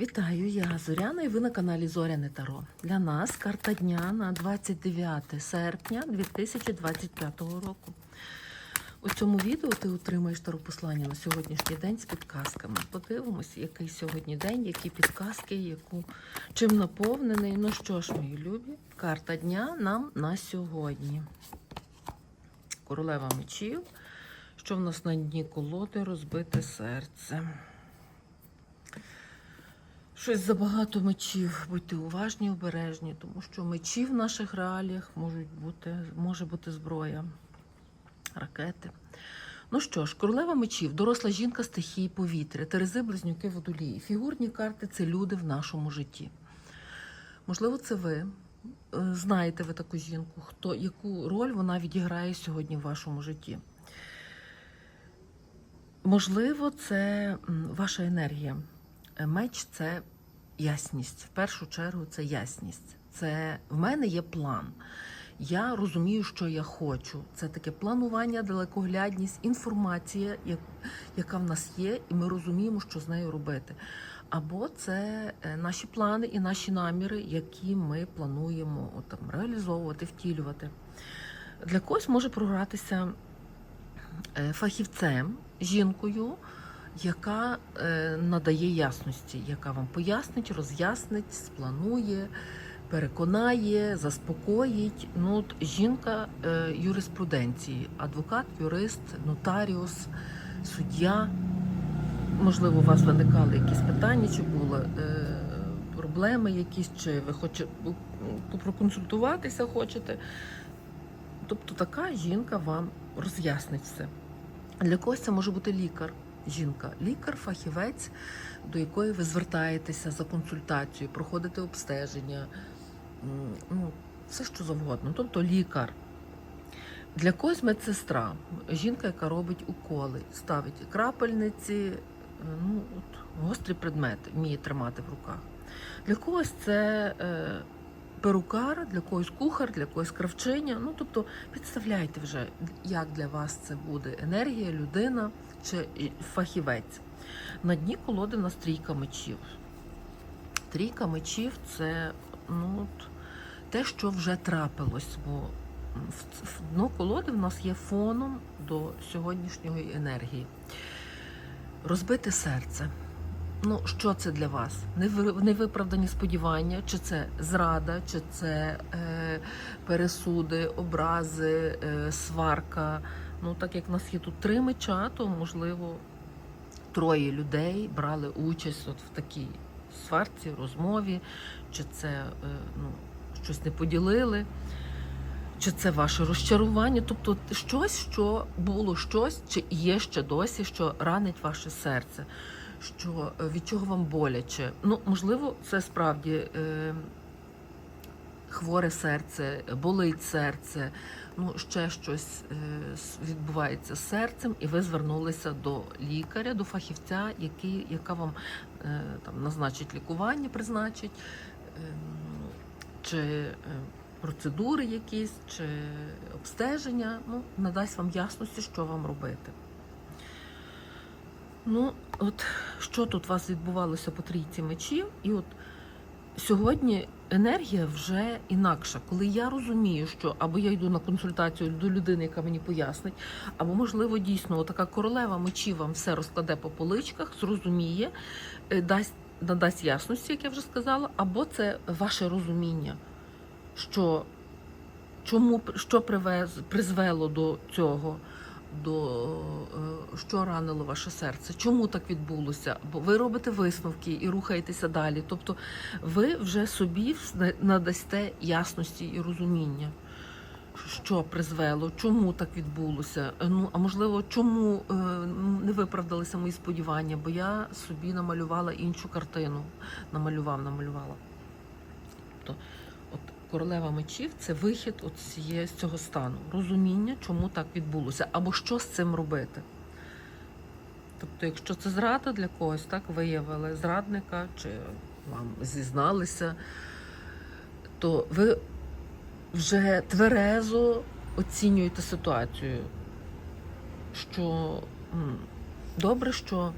Вітаю, я Зоряна і ви на каналі Зоряне Таро. Для нас карта дня на 29 серпня 2025 року. У цьому відео ти отримаєш таропослання на сьогоднішній день з підказками. Подивимось, який сьогодні день, які підказки, яку чим наповнений. Ну що ж, мої любі, карта дня нам на сьогодні. Королева мечів. Що в нас на дні колоди розбите серце. Щось забагато мечів. Будьте уважні, обережні, тому що мечі в наших реаліях можуть бути, може бути зброя, ракети. Ну що ж, королева мечів, доросла жінка стихії повітря, терези, близнюки водолії. Фігурні карти це люди в нашому житті. Можливо, це ви. Е, Знаєте ви таку жінку, хто, яку роль вона відіграє сьогодні в вашому житті. Можливо, це ваша енергія. Е, Меч це ясність. В першу чергу це ясність. Це в мене є план. Я розумію, що я хочу. Це таке планування, далекоглядність, інформація, яка в нас є, і ми розуміємо, що з нею робити. Або це е, наші плани і наші наміри, які ми плануємо от, там, реалізовувати, втілювати. Для когось може програтися е, фахівцем, жінкою, яка е, надає ясності, яка вам пояснить, роз'яснить, спланує, переконає, заспокоїть. Ну, от жінка е, юриспруденції, адвокат, юрист, нотаріус, суддя. Можливо, у вас виникали якісь питання, чи були е, проблеми якісь, чи ви хочете проконсультуватися хочете. Тобто така жінка вам роз'яснить все. Для когось це може бути лікар. Жінка, лікар, фахівець, до якої ви звертаєтеся за консультацією, проходите обстеження, ну, все що завгодно. Тобто лікар. Для когось медсестра, жінка, яка робить уколи, ставить крапельниці, ну, от, гострі предмети, вміє тримати в руках. Для когось це е, перукар, для когось кухар, для когось кравчиня. Ну, тобто підставляйте вже, як для вас це буде енергія, людина чи фахівець. На дні колоди в нас трійка мечів. Трійка мечів це ну, те, що вже трапилось. Бо дно колоди в нас є фоном до сьогоднішньої енергії. Розбите серце. Ну, що це для вас? Невиправдані сподівання, чи це зрада, чи це е, пересуди, образи, е, сварка. Ну, так як в нас є тут три меча, то можливо троє людей брали участь от в такій сварці, розмові, чи це е, ну, щось не поділили, чи це ваше розчарування. Тобто щось, що було щось, чи є ще досі, що ранить ваше серце, що е, від чого вам боляче. Ну, можливо, це справді. Е, Хворе серце, болить серце, ну ще щось е, відбувається з серцем, і ви звернулися до лікаря, до фахівця, який, яка вам е, там назначить лікування, призначить, ем, чи е, процедури якісь, чи обстеження, ну, надасть вам ясності, що вам робити. Ну, от що тут у вас відбувалося по трійці мечів, і от сьогодні енергія вже інакша. Коли я розумію, що або я йду на консультацію до людини, яка мені пояснить, або, можливо, дійсно така королева мечів вам все розкладе по поличках, зрозуміє, е, дасть, надасть ясності, як я вже сказала, або це ваше розуміння, що чому що привез, призвело до цього. До е, що ранило ваше серце? Чому так відбулося? Бо ви робите висновки і рухаєтеся далі. Тобто ви вже собі надасте ясності і розуміння, що призвело, чому так відбулося. Е, Ну а можливо, чому е, не виправдалися мої сподівання, бо я собі намалювала іншу картину. Намалював, намалювала. Тобто, королева мечів це вихід от з цього стану, розуміння, чому так відбулося, або що з цим робити. Тобто, якщо це зрада для когось, так виявили зрадника чи вам зізналися, то ви вже тверезо оцінюєте ситуацію, що добре, що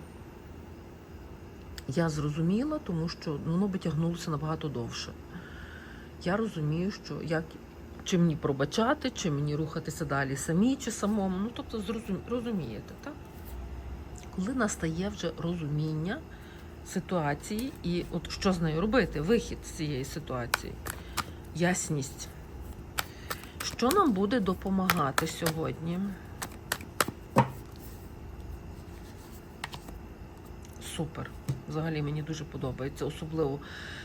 Я зрозуміла, тому що воно би тягнулося набагато довше. Я розумію, що як чи мені пробачати, чи мені рухатися далі самі, чи самому. Ну, тобто, зрозум... розумієте, так? Коли настає вже розуміння ситуації, і от що з нею робити? Вихід з цієї ситуації, ясність. Що нам буде допомагати сьогодні? Супер. Взагалі мені дуже подобається. Особливо,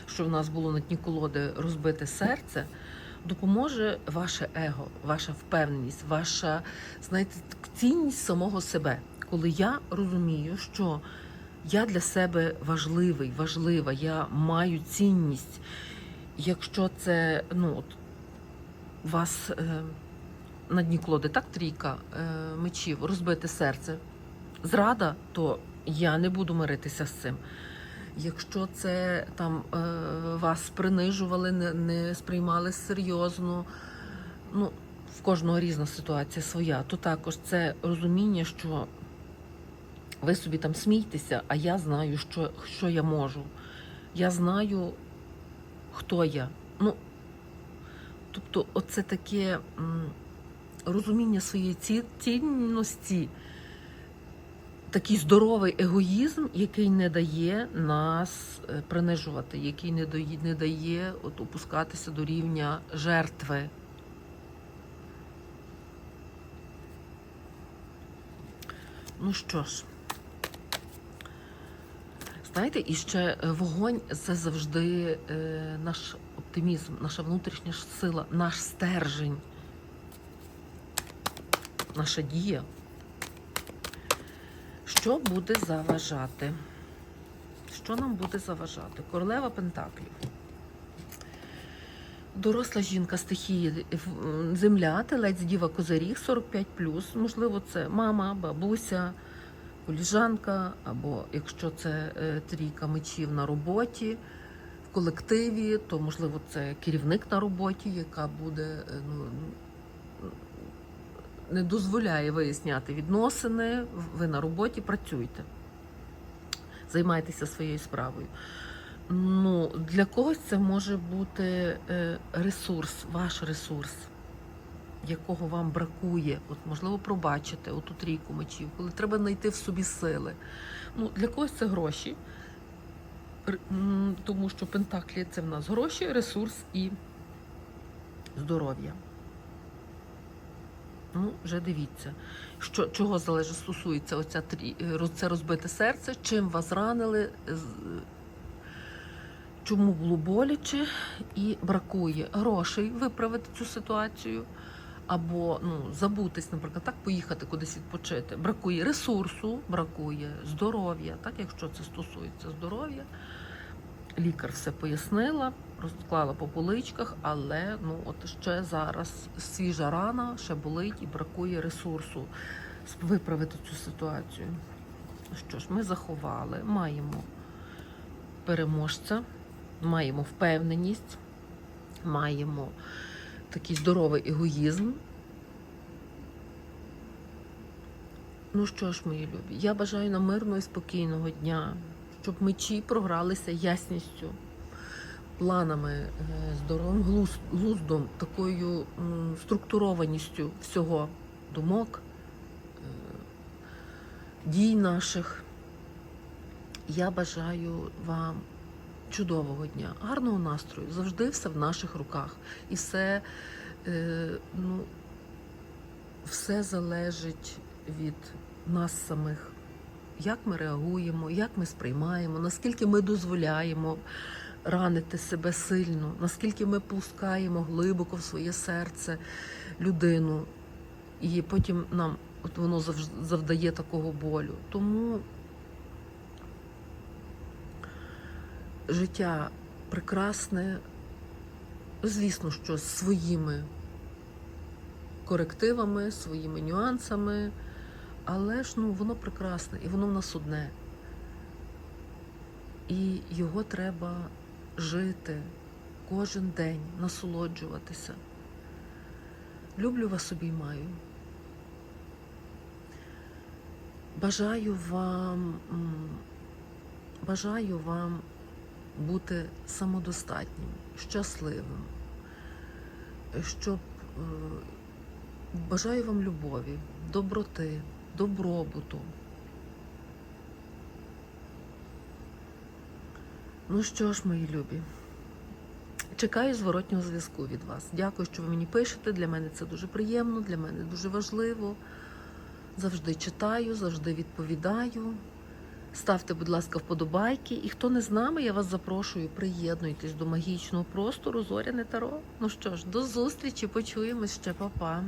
що в нас було на дні колоди розбите серце. Допоможе ваше его, ваша впевненість, ваша знаєте, цінність самого себе. Коли я розумію, що я для себе важливий, важлива, я маю цінність. Якщо це ну, от, вас е, на дні колоди, так, трійка е, мечів, розбите серце, зрада, то я не буду миритися з цим. Якщо це там е, вас принижували, не, не сприймали серйозно, ну, в кожного різна ситуація своя, то також це розуміння, що ви собі там смійтеся, а я знаю, що, що я можу. Я знаю, хто я. Ну, тобто, оце таке розуміння своєї ці- цінності такий здоровий егоїзм, який не дає нас е, принижувати, який не дає, не дає от, опускатися до рівня жертви. Ну що ж, знаєте, і ще вогонь це завжди е, наш оптимізм, наша внутрішня сила, наш стержень, наша дія. Що буде заважати? Що нам буде заважати? Королева Пентаклів. Доросла жінка стихії в- земля, телець діва козиріг 45 можливо, це мама, бабуся, коліжанка, або якщо це е, трійка мечів на роботі, в колективі, то можливо це керівник на роботі, яка буде е, ну, не дозволяє виясняти відносини. Ви на роботі працюйте, займайтеся своєю справою. Ну, для когось це може бути е, ресурс, ваш ресурс, якого вам бракує. От, можливо, пробачити оту трійку мечів, коли треба знайти в собі сили. Ну, для когось це гроші, тому що Пентаклі це в нас гроші, ресурс і здоров'я. Ну, вже дивіться, що, чого залежить стосується оця е, це розбите серце, чим вас ранили, чому було боляче і бракує грошей виправити цю ситуацію, або ну, забутись, наприклад, так поїхати кудись відпочити. Бракує ресурсу, бракує здоров'я, так, якщо це стосується здоров'я. Лікар все пояснила, розклала по поличках, але ну от ще зараз свіжа рана, ще болить і бракує ресурсу виправити цю ситуацію. Що ж, ми заховали, маємо переможця, маємо впевненість, маємо такий здоровий егоїзм. Ну що ж, мої любі, я бажаю нам мирного і спокійного дня, щоб мечі програлися ясністю, планами, е, здоровим глуз- глуздом, такою структурованістю всього думок, е, дій наших. Я бажаю вам чудового дня, гарного настрою. Завжди все в наших руках. І все, е, ну, все залежить від нас самих. Як ми реагуємо, як ми сприймаємо, наскільки ми дозволяємо ранити себе сильно, наскільки ми пускаємо глибоко в своє серце людину, і потім нам от воно завдає такого болю. Тому життя прекрасне, звісно, що своїми корективами, своїми нюансами, але ж ну, воно прекрасне і воно в нас одне. І його треба жити кожен день, насолоджуватися. Люблю вас обіймаю. Бажаю вам Бажаю вам бути самодостатнім, щасливим, щоб е, бажаю вам любові, доброти, добробуту. Ну що ж, мої любі, чекаю зворотнього зв'язку від вас. Дякую, що ви мені пишете. Для мене це дуже приємно, для мене дуже важливо. Завжди читаю, завжди відповідаю. Ставте, будь ласка, вподобайки. І хто не з нами, я вас запрошую, приєднуйтесь до магічного простору Зоряне Таро. Ну що ж, до зустрічі, почуємось ще, Па-па.